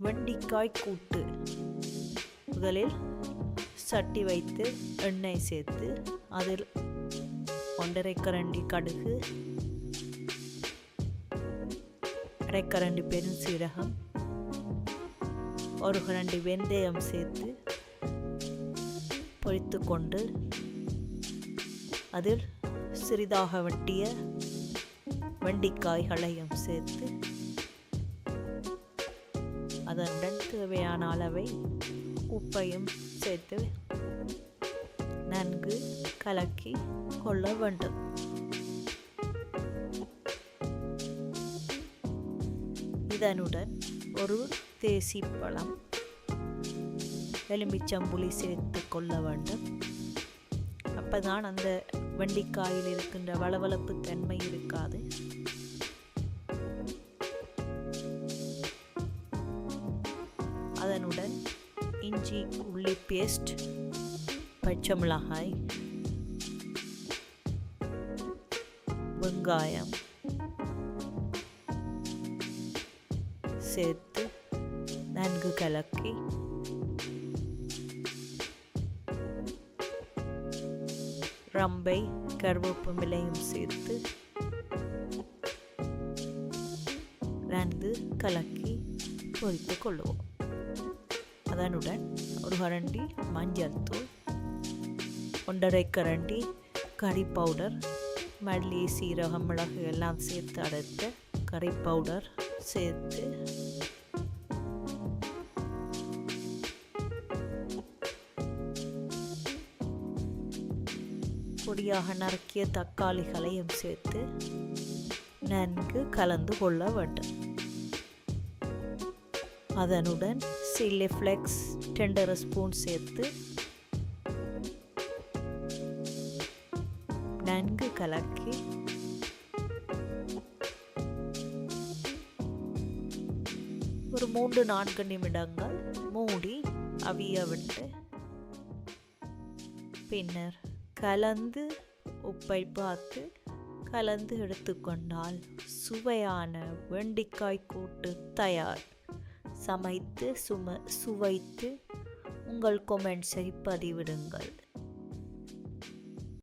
வெண்டிக்காய் கூட்டு. முதலில் சட்டி வைத்து எண்ணெய் சேர்த்து அதில் ஒன்றரை கரண்டி கடுகு அரைக்கரண்டி பெருஞ்சீரகம் ஒரு கரண்டி வெந்தயம் சேர்த்து பொறித்து கொண்டு அதில் சிறிதாக வெட்டிய வெண்டிக்காய்களையும் சேர்த்து அதனுடன் தேவையான அளவை உப்பையும் சேர்த்து நன்கு கலக்கி கொள்ள வேண்டும். இதனுடன் ஒரு தேசி பழம் எலுமிச்சம்புளி சேர்த்து கொள்ள வேண்டும். அப்பதான் அந்த வெண்டிக்காயில் இருக்கின்ற வளவளப்பு தன்மை இருக்காது. அதனுடன் இஞ்சி உள்ளி பேஸ்ட் பச்சை மிளகாய் வெங்காயம் சேர்த்து நன்கு கலக்கி ரம்பை கருவேப்பு கருவேப்பமிலையும் சேர்த்து நன்கு கலக்கி பொரித்து கொள்ளுவோம். அதனுடன் ஒரு கரண்டி மஞ்சள் தூள் ஒன்றரை கரண்டி கறி பவுடர் மல்லி சீரகம் மிளகு எல்லாம் சேர்த்து அடைத்த கறி பவுடர் சேர்த்து பொடியாக நறுக்கிய தக்காளிகளையும் சேர்த்து நன்கு கலந்து கொள்ள வேண்டும். அதனுடன் சில்லி ஃப்ளெக்ஸ் டெண்டர் ஸ்பூன் சேர்த்து நன்கு கலக்கி ஒரு மூன்று நான்கு நிமிடங்கள் மூடி அவிய விட்டு பின்னர் கலந்து உப்பை பார்த்து கலந்து எடுத்துக்கொண்டால் சுவையான வெண்டிக்காய் கூட்டு தயார். சமைத்து சும சுவைத்து உங்கள் கொமெண்ட்ஸை பதிவிடுங்கள்.